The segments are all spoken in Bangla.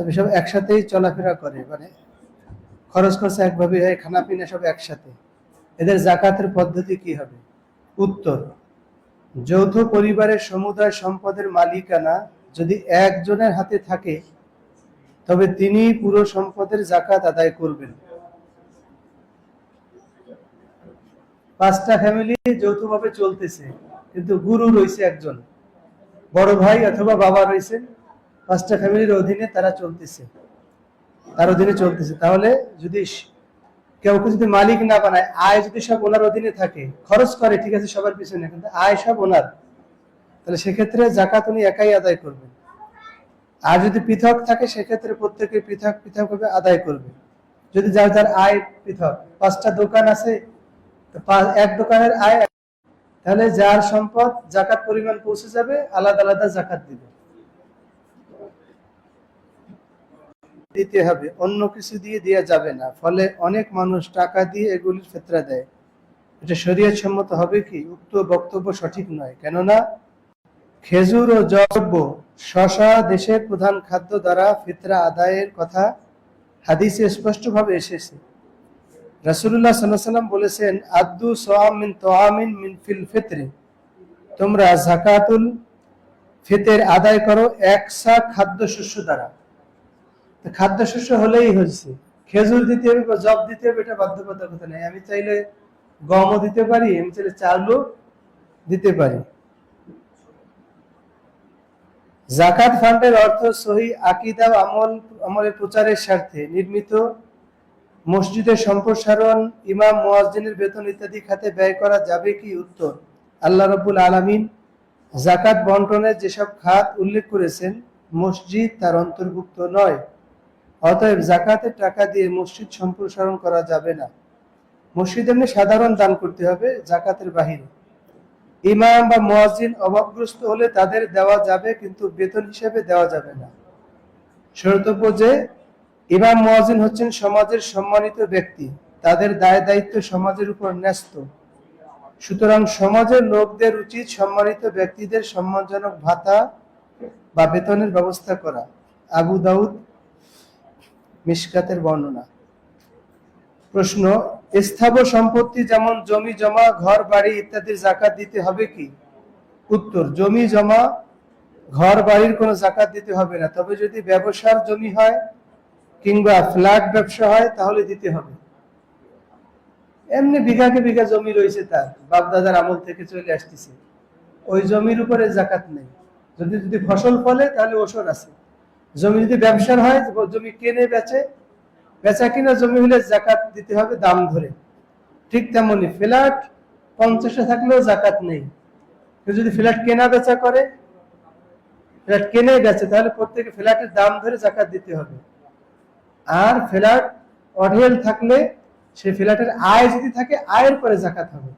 তবে সব একসাথেই চলাফেরা করে মানে খরচ খরচা একভাবে হয় খানা পিনা সব একসাথে। এদের জাকাতের পদ্ধতি কি হবে? উত্তর, যৌথ পরিবারের সমুদায় সম্পদের মালিকানা যদি একজনের হাতে থাকে, তবে তিনি পুরো সম্পদের জাকাত আদায় করবেন। পাঁচটা ফ্যামিলি যৌথভাবে চলতেছে, কিন্তু গুরু রয়েছে একজন। বড় ভাই অথবা বাবা রয়েছেন। পাঁচটা ফ্যামিলির অধীনে তারা চলতেছে। তার অধীনে চলতেছে। তাহলে যদি স- কেউ কেউ যদি মালিক না বানায়, আয় যদি সব ওনার অধীনে থাকে, খরচ করে, ঠিক আছে, সবার পিছনে, কিন্তু আয় সব ওনার। তাহলে সেক্ষেত্রে জাকাত উনি একাই আদায় করবেন। আর যদি পৃথক থাকে, সেক্ষেত্রে প্রত্যেকে পৃথক পৃথক ভাবে আদায় করবে। যদি যার যার আয় পৃথক, পাঁচটা দোকান আছে এক দোকানের আয় তাহলে যার সম্পদ জাকাত পরিমাণ পৌঁছে যাবে, আলাদা আলাদা জাকাত দিবে। দিতে হবে, অন্য কিছু দিয়ে দেওয়া যাবে না। ফলে অনেক মানুষ টাকা দিয়ে এগুলির ফেতরা দেয়। এটা শরীয়ত সম্মত হবে কি? উক্ত বক্তব্য সঠিক নয়। কেননা খেজুর ও জব্য শশা দেশের প্রধান খাদ্য দ্বারা ফিতরা আদায়ের কথা হাদিসে স্পষ্টভাবে এসেছে। রাসূলুল্লাহ সাল্লাল্লাহু আলাইহি সাল্লাম বলেছেন, আদ্দু সোয়াম মিন তোয়ামিন মিন ফিল ফিতরে। তোমরা জাকাতুল ফিতের আদায় করো একসা খাদ্য শস্য দ্বারা। খাদ্যশস্য হলেই হয়েছে। খেজুর দিতে হবে বা জব দিতে হবে, এটা বাধ্যবাধকতা নেই। আমি চাইলে গমও দিতে পারি, আমি চাইলে চালও দিতে পারি। জাকাত ফান্ডের অর্থ সহি আকিদা আমল, আমলের প্রচারের স্বার্থে নির্মিত মসজিদের সম্প্রসারণ, ইমাম, মুয়াজ্জিনের বেতন ইত্যাদি খাতে ব্যয় করা যাবে কি উত্তর? আল্লাহ রাব্বুল আলামিন জাকাত বন্টনের যেসব খাত উল্লেখ করেছেন, মসজিদ তার অন্তর্ভুক্ত নয়। অতএব জাকাতের টাকা দিয়ে মসজিদ সম্প্রসারণ করা যাবে না। মসজিদ এমনি সাধারণ দান করতে হবে, জাকাতের বাহিরে। ইমাম বা মুয়াজ্জিন অভাবগ্রস্ত হলে তাদের দেওয়া যাবে, কিন্তু বেতন হিসেবে দেওয়া যাবে না। শর্তব্য যে, ইমাম, মুয়াজ্জিন হচ্ছেন সমাজের সম্মানিত ব্যক্তি। তাদের দায় দায়িত্ব সমাজের উপর ন্যস্ত। সুতরাং সমাজের লোকদের উচিত সম্মানিত ব্যক্তিদের সম্মানজনক ভাতা বা বেতনের ব্যবস্থা করা। আবু দাউদ মিশকাতের বর্ণনা। প্রশ্ন, স্থাবর সম্পত্তি যেমন জমি, জমা, ঘর, বাড়ি ইত্যাদির জাকাত দিতে হবে কি? উত্তর, জমি, জমা, ঘর, বাড়ির কোনো জাকাত দিতে হবে না। তবে যদি ব্যবসার জমি হয় কিংবা ফ্ল্যাট ব্যবসা হয়, তাহলে দিতে হবে। এমনি বিঘাকে বিঘা জমি রয়েছে তার বাপ দাদার আমল থেকে চলে আসতেছে। ওই জমির উপরে জাকাত নেই। যদি যদি ফসল ফলে, তাহলে ওষুধ আছে। জমি যদি ব্যবসার হয় জমি কেনে বেচে? বেচা কিনা জমি হলে জাকাত দিতে হবে দাম ধরে। ঠিক তেমনি ফ্ল্যাট পঞ্চাশে থাকলেও জাকাত নেই। কেউ যদি ফ্ল্যাট কেনা বেচা করে, ফ্ল্যাট কেনে বেচে, তাহলে প্রত্যেকে ফ্ল্যাটের দাম ধরে জাকাত দিতে হবে। আর ফ্ল্যাট অঢেল থাকলে সেই ফ্ল্যাটের আয় যদি থাকে, আয়ের পরে জাকাত হবে।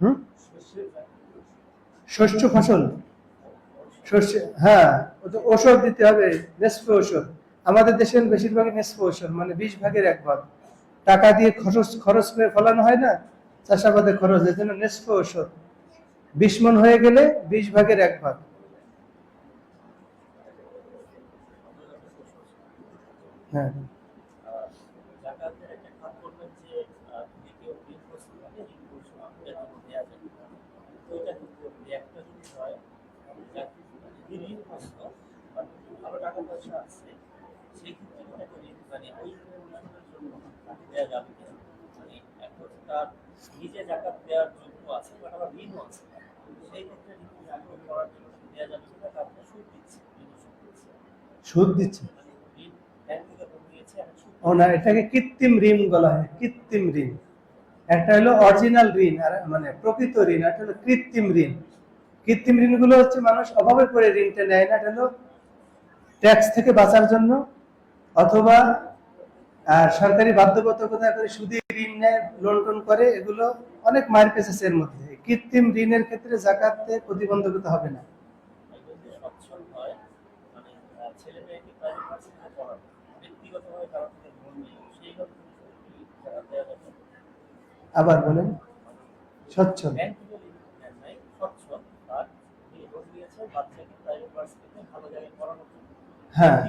হুম? শস্য ফসল। শস্য হ্যাঁ। ওষুধ দিতে হবে, নেসফ ওষুধ আমাদের দেশের বেশিরভাগ নেসফ ওষুধ মানে বিশ ভাগের এক ভাগ। টাকা দিয়ে খরচ খরচ করে ফলানো হয় না, চাষাবাদের খরচ এর জন্য নেসফ ওষুধ বিশ মন হয়ে গেলে বিশ ভাগের এক ভাগ। হ্যাঁ জাকাতের একটা খাত করবেন যে আহ, যদি কেউ ঋণ গ্রস্ত থাকে ঋণ গ্রস্ত বেতন দেওয়া যাবে তো এটা কিন্তু একটা যদি হয় যাকে যদি ঋণগ্রস্ত বা আছে সেই ক্ষেত্রে কিন্তু একটা ঋণ মানে ওই পরিমাণের জন্য তাকে দেওয়া যাবে কিনা মানে তার নিজে জাকাত দেওয়ার যোগ্য আছে আবার ঋণও আছে সেই ক্ষেত্রে ঋণ করার জন্য দেওয়া যাবে কিনা তারপরে সুদ দিচ্ছে সুদ দিচ্ছে মানে ঋণ ও না এটাকে কৃত্রিম ঋণ বলা হয় কৃত্রিম ঋণ। একটা হলো অরিজিনাল ঋণ আর মানে প্রকৃত ঋণ একটা হলো কৃত্রিম ঋণ। কৃত্রিম ঋণগুলো হচ্ছে মানুষ অভাবে পড়ে ঋণটা নেয় না এটা হলো ট্যাক্স থেকে বাঁচার জন্য অথবা সরকারি বাধ্যবাধকতা করে সুদে ঋণ নেয় লোন টোন করে, এগুলো অনেক মার পেঁচেছে এর মধ্যে। কৃত্রিম ঋণের ক্ষেত্রে জাকাতে প্রতিবন্ধকতা হবে না। আবার বলেন, সচ্ছল। ভালো হ্যাঁ।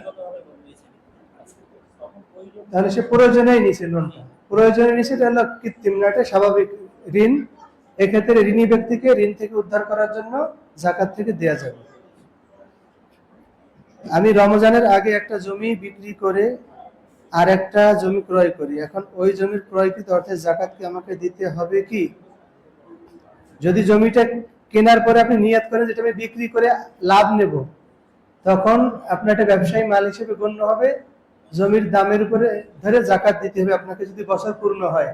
তাহলে সে প্রয়োজনেই নিছে লোনটা প্রয়োজনে নিছে এটা হলো কৃত্রিম না এটা স্বাভাবিক ঋণ। এক্ষেত্রে ঋণী ব্যক্তিকে ঋণ থেকে উদ্ধার করার জন্য জাকাত থেকে দেয়া যাবে। আমি রমজানের আগে একটা জমি বিক্রি করে আর একটা জমি ক্রয় করি। এখন ওই জমির ক্রয়কৃত অর্থে জাকাত কি আমাকে দিতে হবে কি? যদি জমিটা কেনার পরে আপনি নিয়াত করেন, যেটা আমি বিক্রি করে লাভ নেব তখন আপনার একটা ব্যবসায়ী মাল হিসেবে গণ্য হবে, জমির দামের উপরে ধরে জাকাত দিতে হবে আপনাকে যদি বছর পূর্ণ হয়।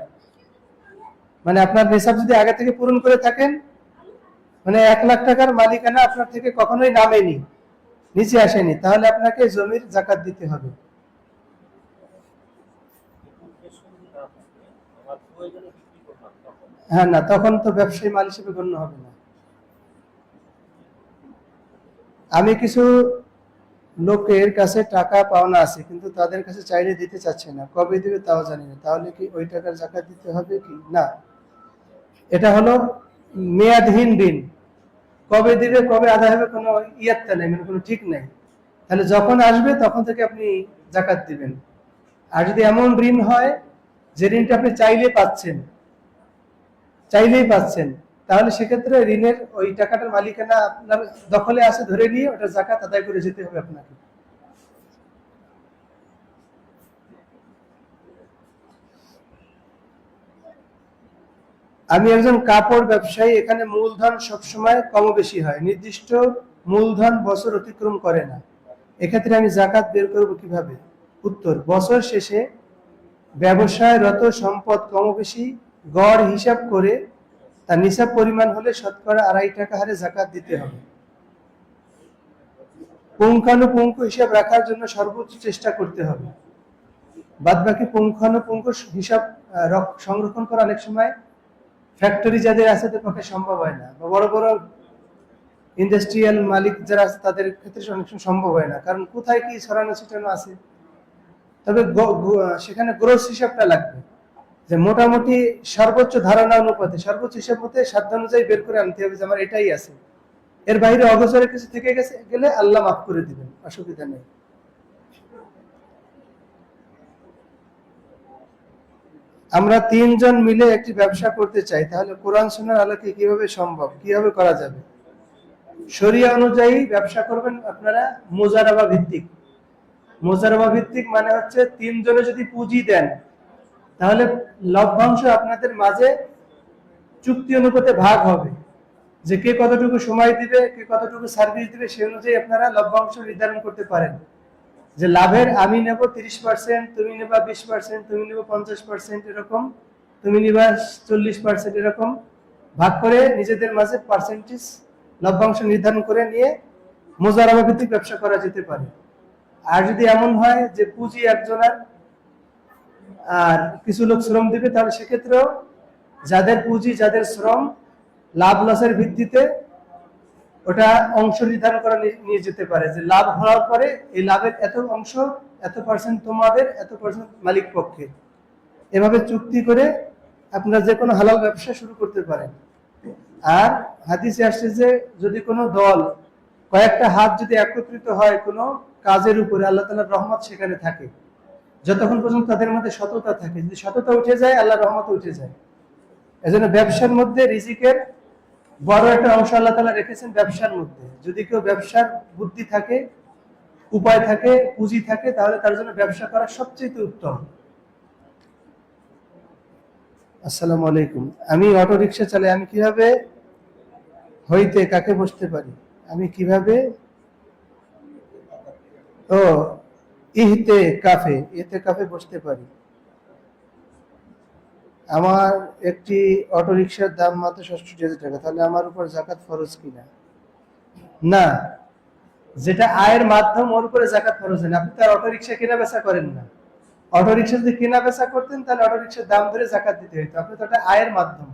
মানে আপনার নিসাব যদি আগে থেকে পূরণ করে থাকেন মানে এক লাখ টাকার মালিকানা আপনার থেকে কখনোই নামেনি, নিচে আসেনি, তাহলে আপনাকে জমির জাকাত দিতে হবে। হ্যাঁ না, তখন তো ব্যবসায়ী মাল হিসেবে গণ্য হবে না। আমি কিছু লোকের কাছে টাকা পাওনা আছে, কিন্তু তাদের কাছে চাইলে দিতে চাচ্ছে না। কবে দিবে তাও জানি না। তাহলে কি ওই টাকার জাকাত দিতে হবে কি? না। এটা হলো মেয়াদহীন ঋণ কবে দিবে, কবে আদায় হবে কোনো ইয়াত্তা নেই মানে কোনো ঠিক নেই। তাহলে যখন আসবে, তখন থেকে আপনি জাকাত দিবেন। আর যদি এমন ঋণ হয়, যে ঋণটা আপনি চাইলে পাচ্ছেন, চাইলেই পাচ্ছেন তাহলে সেক্ষেত্রে ঋণের ওই টাকাটার মালিকানা আপনার দখলে আছে ধরে নিয়ে ওটা জাকাত আদায় করে যেতে হবে আপনাকে। আমি একজন কাপড় ব্যবসায়ী, এখানে মূলধন সবসময় কম বেশি হয়। নির্দিষ্ট মূলধন বছর অতিক্রম করে না। এক্ষেত্রে আমি জাকাত বের করব কীভাবে? উত্তর, বছর শেষে ব্যবসায়রত সম্পদ কম বেশি গড় হিসাব করে তার নিসাব পরিমাণ হলে শতকরা আড়াই টাকা হারে জাকাত দিতে হবে। পুঙ্খানুপুঙ্খ হিসাব রাখার জন্য সর্বোচ্চ চেষ্টা করতে হবে। বাদ বাকি পুঙ্খানুপুঙ্খ হিসাব সংরক্ষণ করা অনেক সময় ফ্যাক্টরি যাদের আছে তাদের পক্ষে সম্ভব হয় না বা বড় বড় ইন্ডাস্ট্রিয়াল মালিক যারা আছে তাদের ক্ষেত্রে অনেক সময় সম্ভব হয় না। কারণ কোথায় কি ছড়ানো ছিটানো আছে? তবে সেখানে গ্রোস হিসাবটা লাগবে। যে মোটামুটি সর্বোচ্চ ধারণা অনুপাতে, সর্বোচ্চ হিসাব মতে সাধ্য অনুযায়ী বের করে আনতে হবে যে আমার এটাই আছে। এর বাইরে অগোচরে কিছু থেকে গেছে, গেলে আল্লাহ মাফ করে দিবেন, অসুবিধা নেই। আমরা তিনজন মিলে একটি ব্যবসা করতে চাই, তাহলে কোরআন শোনার আলোকে কীভাবে সম্ভব, কীভাবে করা যাবে? শরিয়া অনুযায়ী ব্যবসা করবেন আপনারা মোজারাবা ভিত্তিক। মোজারাবা ভিত্তিক মানে হচ্ছে তিনজনে যদি পুঁজি দেন তাহলে লভ্যাংশ আপনাদের মাঝে চুক্তি অনুপাতে ভাগ হবে। যে কে কতটুকু সময় দিবে, কে কতটুকু সার্ভিস দিবে, সেই অনুযায়ী আপনারা লভ্যাংশ নির্ধারণ করতে পারেন। যে লাভের আমি নেব তিরিশ পার্সেন্ট তুমি নেবা বিশ পার্সেন্ট তুমি নেব পঞ্চাশ পার্সেন্ট এরকম, তুমি নিবা চল্লিশ পার্সেন্ট এরকম। ভাগ করে নিজেদের মাঝে পার্সেন্টেজ লভ্যাংশ নির্ধারণ করে নিয়ে মোজারাবা ভিত্তিক ব্যবসা করা যেতে পারে। আর যদি এমন হয় যে পুঁজি একজনের আর কিছু লোক শ্রম দিবে, তাহলে সেক্ষেত্রেও যাদের পুঁজি, যাদের শ্রম, লাভ লসের ভিত্তিতে ওটা অংশ নির্ধারণ করা নিয়ে- যেতে পারে। যে লাভ হওয়ার পরে এই লাভের এত অংশ, এত পার্সেন্ট তোমাদের, এত পার্সেন্ট মালিক পক্ষে। এভাবে চুক্তি করে আপনারা যে কোনো হালাল ব্যবসা শুরু করতে পারেন। আর হাদিসে আসছে যে যদি কোনো দল কয়েকটা হাত যদি একত্রিত হয় কোনো কাজের উপরে, আল্লাহ তালার রহমত সেখানে থাকে। যতক্ষণ পর্যন্ত তাদের মধ্যে সততা থাকে, যদি সততা উঠে যায় আল্লাহ রহমত উঠে যায়। এজন্য ব্যবসার মধ্যে রিজিকের বড় একটা অংশ আল্লাহ তালা রেখেছেন ব্যবসার মধ্যে। যদি কেউ ব্যবসার বুদ্ধি থাকে, উপায় থাকে, পুঁজি থাকে, তাহলে তার জন্য ব্যবসা করা সবচেয়ে উত্তম। আসসালামু আলাইকুম। আমি অটো রিক্সা চালাই, আমি কীভাবে হইতে, কাকে বসতে পারি? আমি কীভাবে? ও ইহতে কাফে এতে কাফে বসতে পারি। আমার একটি অটো রিক্সার দাম মাত্র ষষ্ঠটি হাজার টাকা, তাহলে আমার উপর জাকাত ফরজ কিনা না? যেটা আয়ের মাধ্যম, ওর উপরে জাকাত ফরজ হয় না। আপনি তার অটো রিক্সা কেনা বেচা করেন না। অটো রিক্সা যদি কেনা বেচা করতেন, তাহলে অটো রিক্সার দাম ধরে জাকাত দিতে হতো আপনি তো ওটা আয়ের মাধ্যম।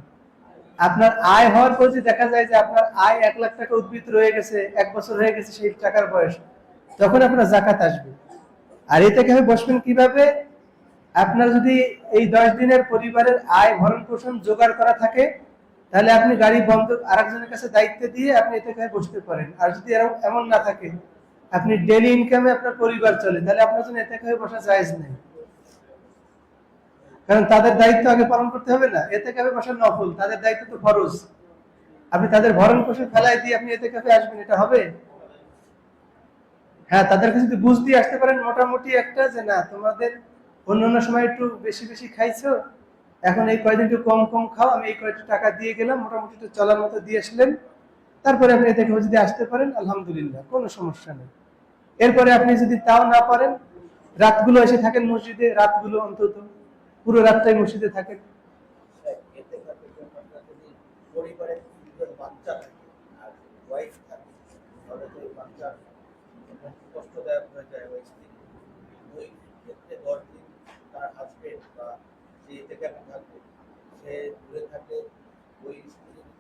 আপনার আয় হওয়ার পর যদি দেখা যায় যে আপনার আয় এক লাখ টাকা উদ্বৃত্ত রয়ে গেছে, এক বছর হয়ে গেছে সেই টাকার বয়স, তখন আপনার জাকাত আসবে। আর এতে কীভাবে বসবেন কীভাবে? আপনার যদি এই দশ দিনের পরিবারের আয়, ভরণ পোষণ জোগাড় করা থাকে, তাহলে আপনি গাড়ি বন্ধ আরেকজনের কাছে দায়িত্ব দিয়ে আপনি এতে বসতে পারেন। আর যদি এমন না থাকে, আপনি ডেলি ইনকামে আপনার পরিবার চলে, তাহলে আপনার জন্য এতে করে বসা জায়েজ নেই। কারণ তাদের দায়িত্ব আগে পালন করতে হবে না। এতে কাপে বসা নফল, তাদের দায়িত্ব তো ফরজ। আপনি তাদের ভরণ পোষণ ফেলাই দিয়ে আপনি এতে কাপে আসবেন, এটা হবে? হ্যাঁ তাদেরকে যদি বুঝ দিয়ে আসতে পারেন, মোটামুটি একটা যে না, তোমাদের অন্য অন্য সময় একটু বেশি বেশি খাইছো, এখন এই কয়দিন একটু কম কম খাও, আমি এই কয়েকটা টাকা দিয়ে গেলাম, মোটামুটি একটু চলার মতো দিয়ে আসলেন। তারপরে আপনি এতে যদি আসতে পারেন, আলহামদুলিল্লাহ, কোনো সমস্যা নেই। এরপরে আপনি যদি তাও না পারেন, রাতগুলো এসে থাকেন মসজিদে, রাতগুলো অন্তত, পুরো রাতটাই মসজিদে থাকেন এতে কাপের জন্য আপনার যদি পরিবারের তিনজন বাচ্চা থাকে আর ওয়াইফ থাকে তাহলে তো ওই বাচ্চা কষ্টদায়ক হয়ে যায় ওই স্ত্রী ওই ক্ষেত্রে দশ দিন তার হাজবেন্ড বা যে এতে কাপে থাকবে সে দূরে থাকে, ওই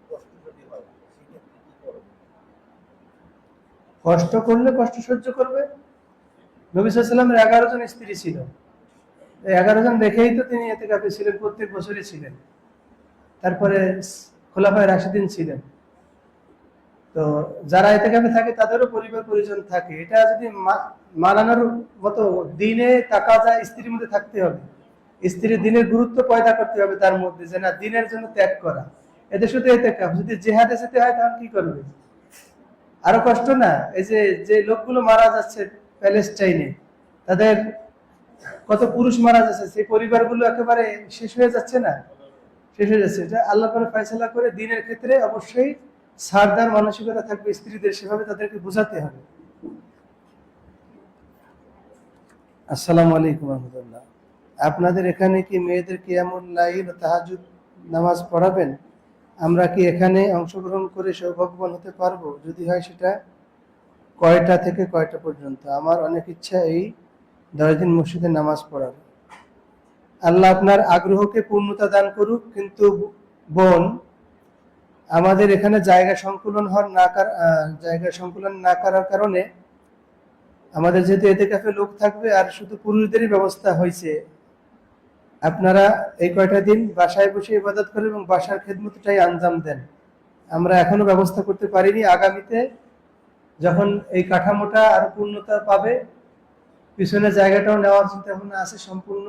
কষ্ট যদি হয় সেক্ষেত্রে কি করবে? কষ্ট করলে কষ্ট সহ্য করবে? নবী সাল্লামের এগারো জন স্ত্রী ছিল। এগারো জন দেখেই তো তিনি এতে কাপে ছিলেন, প্রত্যেক বছরই ছিলেন। তারপরে খোলাফায় রাশিদিন ছিলেন। তো যারা এতে কাপে থাকে, তাদেরও পরিবার পরিজন থাকে। এটা যদি মানানোর মতো দিনে টাকা যায় স্ত্রীর মধ্যে থাকতে হবে। স্ত্রীর দিনের গুরুত্ব পয়দা করতে হবে তার মধ্যে, যে না, দিনের জন্য ত্যাগ করা। এতে শুধু এতে কাপ যদি জেহাদে যেতে হয় তখন কি করবে? আরও কষ্ট না? এই যে যে লোকগুলো মারা যাচ্ছে প্যালেস্টাইনে তাদের কত পুরুষ মারা যাচ্ছে, সেই পরিবারগুলো একেবারে শেষ হয়ে যাচ্ছে না? শেষ হয়ে যাচ্ছে। এটা আল্লাহ করে ফয়সালা করে দিনের ক্ষেত্রে অবশ্যই সারদার মানসিকতা থাকবে, স্ত্রীদের সেভাবে তাদেরকে বোঝাতে হবে। আসসালামু আলাইকুম রহমতুল্লাহ। আপনাদের এখানে কি মেয়েদের কিয়ামুল লাইল ও তাহাজুদ নামাজ পড়াবেন? আমরা কি এখানে অংশগ্রহণ করে সৌভাগ্যবান হতে পারব? যদি হয় সেটা কয়টা থেকে কয়টা পর্যন্ত? আমার অনেক ইচ্ছা এই দশ দিন মসজিদে নামাজ পড়ার। আল্লাহ আপনার আগ্রহকে পূর্ণতা দান করুক, কিন্তু বোন, আমাদের এখানে জায়গা সংকুলন হওয়ার না জায়গা সংকুলন না করার কারণে আমাদের যেহেতু এতে কাফে লোক থাকবে আর শুধু পুরুষদেরই ব্যবস্থা হয়েছে। আপনারা এই কয়টা দিন বাসায় বসে ইবাদত করেন এবং বাসার খেদমতটাই আঞ্জাম দেন। আমরা এখনও ব্যবস্থা করতে পারিনি। আগামীতে যখন এই কাঠামোটা আরও পূর্ণতা পাবে, পিছনে জায়গাটাও নেওয়ার চিন্তা ভাবনা আছে। সম্পূর্ণ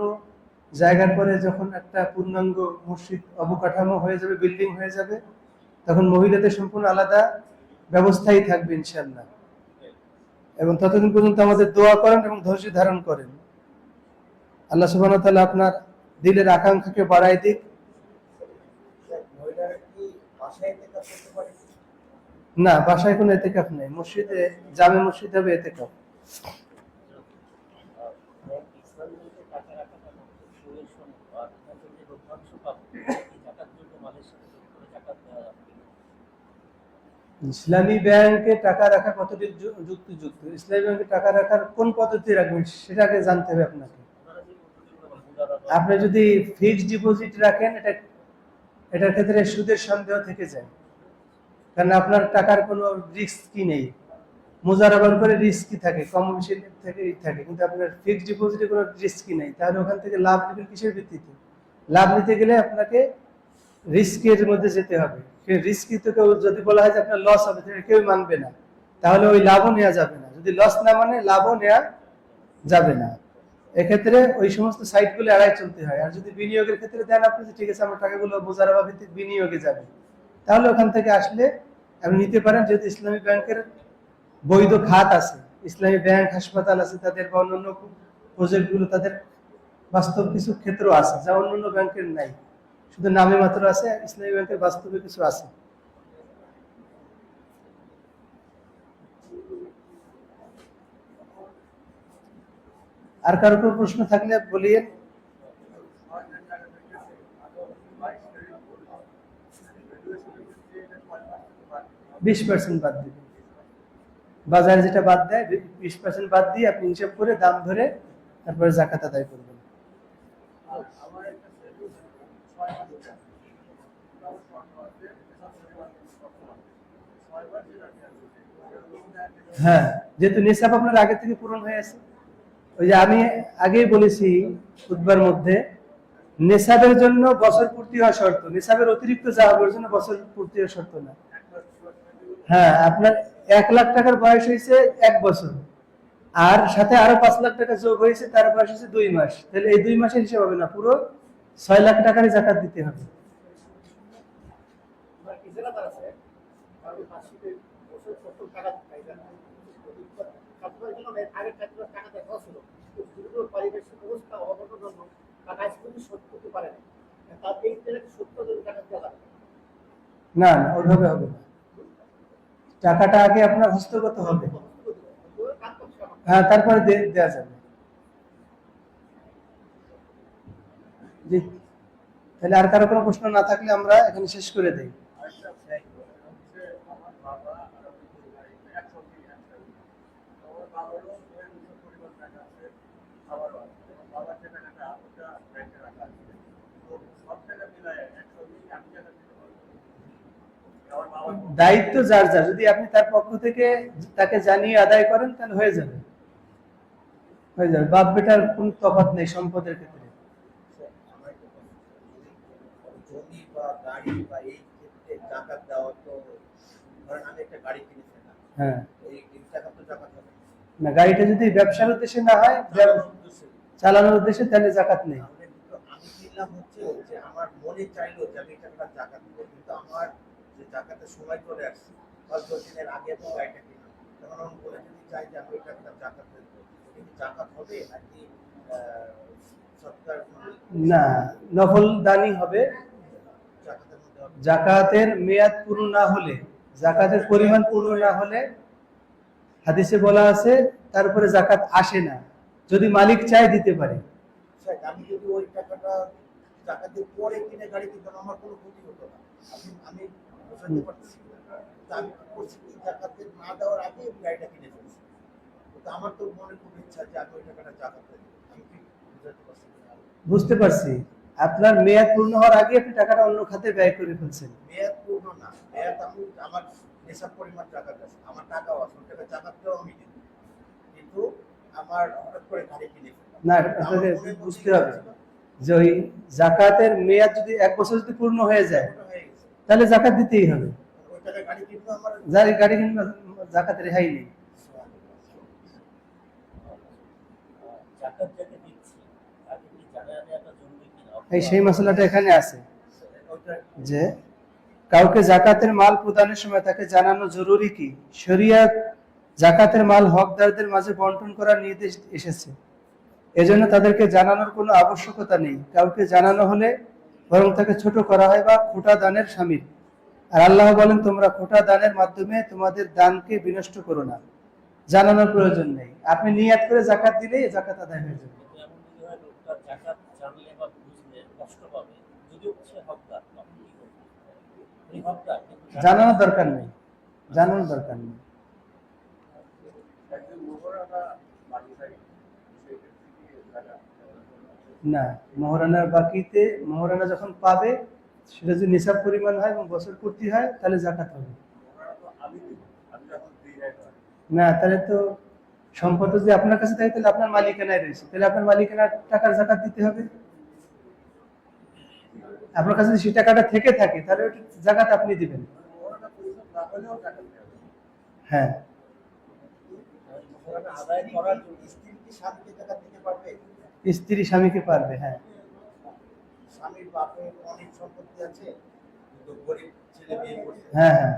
জায়গার পরে যখন একটা পূর্ণাঙ্গ মসজিদ অবকাঠামো হয়ে যাবে, বিল্ডিং হয়ে যাবে, তখন মহিলাদের সম্পূর্ণ আলাদা ব্যবস্থাই থাকবে ইনশাল্লাহ এবং ততদিন পর্যন্ত আমাদের দোয়া করেন এবং ধৈর্য ধারণ করেন। আল্লাহ ওয়া আপনার দিলের আকাঙ্ক্ষাকে বাড়াই দিক। এতে কাপ না, বাসায় কোনো এতেকাফ নেই। মসজিদে, জামে মসজিদ হবে যাবে ইসলামী ব্যাংকে টাকা রাখা কতটি যুক্তিযুক্ত? ইসলামী ব্যাংকে টাকা রাখার কোন পদ্ধতি রাখবেন সেটাকে জানতে হবে আপনাকে ওনারা যে পদ্ধতিগুলো বলেন, মুদারা বা- আপনি যদি ফিক্সড ডিপোজিট রাখেন, এটা, এটার ক্ষেত্রে সুদের সন্দেহ থেকে যায়। কারণ আপনার টাকার কোনো রিস্ক কি নেই? মুজারাবার করে রিস্কই থাকে? কম বেশি থেকে থাকে, কিন্তু আপনার ফিক্সড ডিপোজিটে কোনো রিস্কই নেই? তাহলে ওখান থেকে লাভ নেবেন কিসের ভিত্তিতে? লাভ নিতে গেলে আপনাকে রিস্কের মধ্যে যেতে হবে। রিস্কি তো কেউ, যদি বলা হয় যে আপনার লস হবে, তাহলে কেউ মানবে না। তাহলে ওই লাভও নেওয়া যাবে না। যদি লস না মানে লাভও নেওয়া যাবে না। এক্ষেত্রে ওই সমস্ত সাইটগুলো এড়াই চলতে হয়। আর যদি বিনিয়োগের ক্ষেত্রে দেন আপনি ঠিক আছে, আমার টাকাগুলো বোঝারা ভিত্তিক বিনিয়োগে যাবে। তাহলে ওখান থেকে আসলে আপনি নিতে পারেন, যেহেতু ইসলামী ব্যাংকের বৈধ খাত আছে। ইসলামী ব্যাংক, হাসপাতাল আছে তাদের বা অন্যান্য প্রজেক্টগুলো তাদের বাস্তব কিছু ক্ষেত্র আছে, যা অন্যান্য ব্যাংকের নাই। শুধু নামে মাত্র আছে, ইসলামী ব্যাংকের বাস্তবে কিছু আছে। আর কারও কোনো প্রশ্ন থাকলে বলিয়েন। বিশ পার্সেন্ট বাদ দিবেন। বাজারে যেটা বাদ দেয়, বিশ পার্সেন্ট বাদ দিয়ে আপনি হিসাব করে দাম ধরে তারপরে জাকাত আদায় করবেন। হ্যাঁ যেহেতু নিসাব আপনার আগে থেকে পূরণ হয়ে আছে। ওই যে আমি আগেই বলেছি খুতবার মধ্যে নেশাবের জন্য বছর পূর্তি হওয়া শর্ত। নেশাবের অতিরিক্ত যা হবে ওর জন্য বছর পূর্তি হওয়া শর্ত না। হ্যাঁ আপনার এক লাখ টাকার বয়স হয়েছে এক বছর। আর সাথে আরও পাঁচ লাখ টাকা যোগ হয়েছে, তার বয়স হয়েছে দুই মাস। তাহলে এই দুই মাসের হিসাব হবে না, পুরো ছয় লাখ টাকারই জাকাত দিতে হবে পাই না কাজগুলোর জন্য আগের কাজগুলোর টাকা দেখা ছিল অবস্থা টাকা আজ শোধ করতে পারে না তার এই টাকা দেওয়া না না, ওইভাবে হবে না। টাকাটা আগে আপনার হস্তগত হবে। হ্যাঁ তারপরে দে- দেয়া যাবে। জি। তাহলে আর কারও কোনো প্রশ্ন না থাকলে আমরা এখানে শেষ করে দেই আরেকটা হচ্ছে আমার বাবা আর আমি দুই ভাই একসঙ্গে একসাথে। আমার বাবারও ওই দুশো পরিবার টাকা আছে, আমারও আছে। আমার বাবার যে টাকাটা, ওটা ব্যাংকে রাখা আছে। তো সব টাকা মিলায় একসঙ্গে আমি টাকা দিতে পারব। আমার বাবার দায়িত্ব যার যার। যদি আপনি তার পক্ষ থেকে তাকে জানিয়ে আদায় করেন তাহলে হয়ে যাবে। হয়ে যাবে। বাপ বেটার কোন তফাৎ নেই সম্পদের ক্ষেত্রে। না হ্যাঁ। গাড়িটা যদি ব্যবসার উদ্দেশ্যে না হয় চালানোর উদ্দেশ্যে। তাহলে জাকাত নেই। আমি হচ্ছে আমার মনে চাইলো যে আমি একটা জাকাত কিন্তু আমার সময় চলে আসছে। পাঁচ দশ দিনের আগে তো গাড়িটা কিনলাম তখন আমি বলে যদি চাই যে আমি এটা একটা জাকাত দেবো। কিন্তু জাকাত হবে নাকি না নফল দানি হবে। জাকাতের মেয়াদ পূর্ণ না হলে জাকাতের পরিমাণ পূর্ণ না হলে হাদিসে বলা আছে তারপরে জাকাত আসে না। যদি মালিক চায় দিতে পারে। স্যার, আমি যদি ওই টাকাটা জাকাতের পরে কিনে গাড়ি কিনতাম আমার কোনো ক্ষতি হতো না। আমি আমি বোঝাতে পারতেছি তা আমি কি করছি? কি টাকাতে না দেওয়ার আগে গাড়িটা কিনে ফেলছি। তো আমার তো মনে খুব ইচ্ছা যে আমি ওই টাকাটা জাকাত আমি কি বোঝাতে পারছি বুঝতে পারছি। আপনার মেয়াদ পূর্ণ হওয়ার আগে আপনি টাকাটা অন্য খাতে ব্যয় করে ফেলছেন। মেয়াদ পূর্ণ না। মেয়াদ আমি আমার নেশার পরিমাণ টাকাটা আছে আমার টাকাও আছে। ওই টাকা জাকাত দেওয়া আমি দিই কিন্তু আমার হঠাৎ করে গাড়ি কিনে না আপনাকে বুঝতে হবে। যে ওই জাকাতের মেয়াদ যদি এক বছর যদি পূর্ণ হয়ে যায় তাহলে জাকাত দিতেই হবে। যার গাড়ি কিনবে জাকাত রেহাই নেই। এই সেই মশলাটা এখানে আছে। যে কাউকে জাকাতের মাল প্রদানের সময় তাকে জানানো জরুরি কি? শরিয়াত জাকাতের মাল হকদারদের মাঝে বন্টন করার নির্দেশ এসেছে। এজন্য তাদেরকে জানানোর কোনো আবশ্যকতা নেই। কাউকে জানানো হলে বরং তাকে ছোট করা হয় বা খোটা দানের স্বামীর। আর আল্লাহ বলেন তোমরা খোটা দানের মাধ্যমে তোমাদের দানকে বিনষ্ট করো না। জানানোর প্রয়োজন নেই। আপনি নিয়াত করে জাকাত দিলেই জাকাত আদায় হয়ে যাবে। জানানোর দরকার নেই। জানানোর দরকার নেই একজন মোহরানা বাড়ি থাকে সেই ক্ষেত্রে কি জাকাত না মহারানার বাকিতে, মহারানা যখন পাবে, সেটা যদি নিসাব পরিমাণ হয় এবং বছর পূর্তি হয়, তাহলে জাকাত হবে। না, তাহলে তো সম্পদ যদি আপনার কাছে থাকে, তাহলে আপনার মালিকানায় রয়েছে। তাহলে আপনার মালিকানার টাকার জাকাত দিতে হবে। আপনার কাছে সেই টাকাটা থেকে থাকে, তাহলে জাকাত আপনি দিবেন। হ্যাঁ। দিতে পারবে? স্ত্রী স্বামীকে পারবে হ্যাঁ। স্বামীর বাপের অনেক সম্পত্তি আছে হ্যাঁ হ্যাঁ।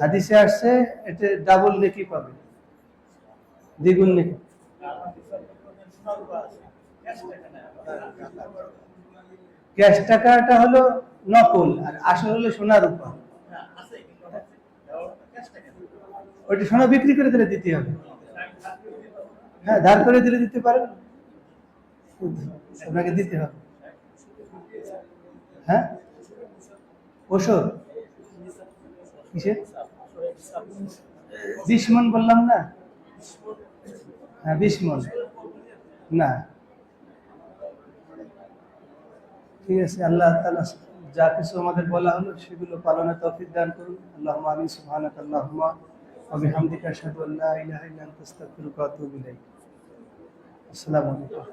হাদিসে আসছে এটা ডাবল নেকি পাবে। দ্বিগুণ নেকি। ক্যাশ টাকাটা হলো নকল আর আসল হলো সোনার উপর ওইটা সোনা বিক্রি করে দিলে দিতে হবে। হ্যাঁ ধার করে দিলে দিতে পারেন। আপনাকে দিতে হবে। হ্যাঁ? ওষুধ? কিসের? বিশ মন বললাম না? হ্যাঁ বিশ মন না। ঠিক আছে, আল্লাহ তাআলা যা কিছু আমাদের বলা হলো সেগুলো পালনের তৌফিক দান করুন। আল্লাহ আমিন সুবহানাক আল্লাহুম্মা ওয়া বিহামদিকা আশহাদু আল্লা ইলাহা ইল্লা আনতা আস্তাগফিরুকা ওয়া আতুবু ইলাইক। আসসালামু আলাইকুম।